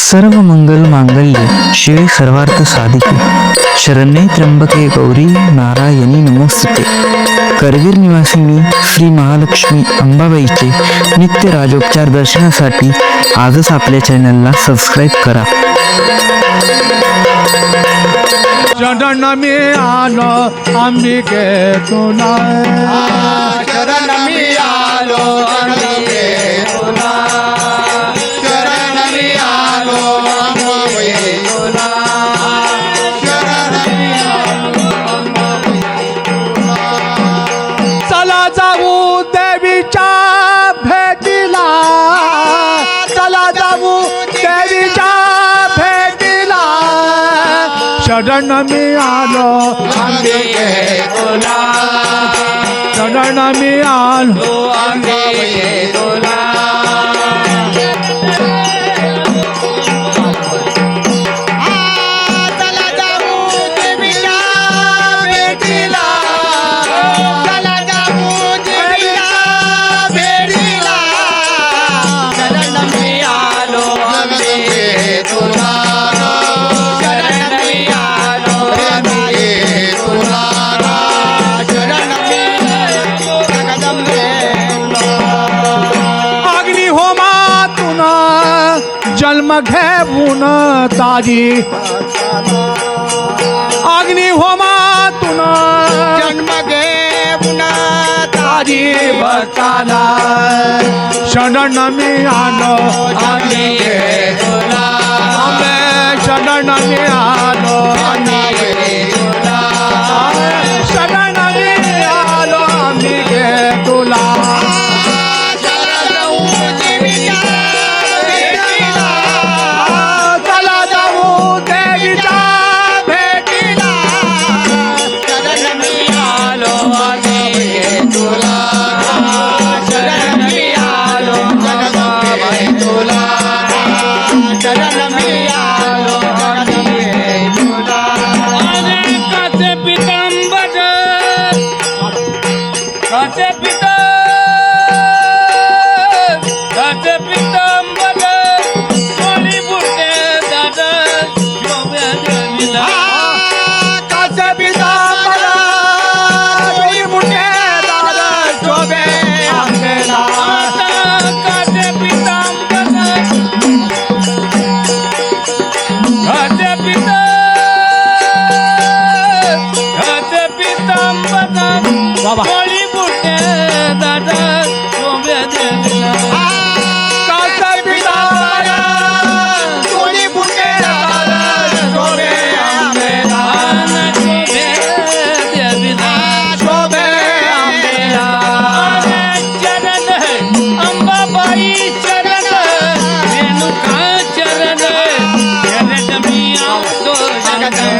सर्व मंगल मांगल्य शिवे सर्वार्थ साधिके. शरण्ये त्र्यंबके गौरी नारायणी नमोस्तुते. करवीर निवासिनी श्री महालक्ष्मी अंबाबाईचे नित्य राजोपचार दर्शनासाठी आजच आपल्या चॅनलला सबस्क्राईब करा. चरण मी आलो अंबिके तुला शरण मी आलो अंबिके तुला जाऊ देवीच्या भेटीला. चला जाऊ देवीच्या भेटीला. शरण मी आलो अंबिके तुला शरण मी आलो अंबाबाई जन्म घेऊन ताजी. अग्नी होमातून जन्म घेऊन ताजी भक्ताला शरण मी आलो. आंबे शरण मी का चरण? चरण मी आवतो जगदंबे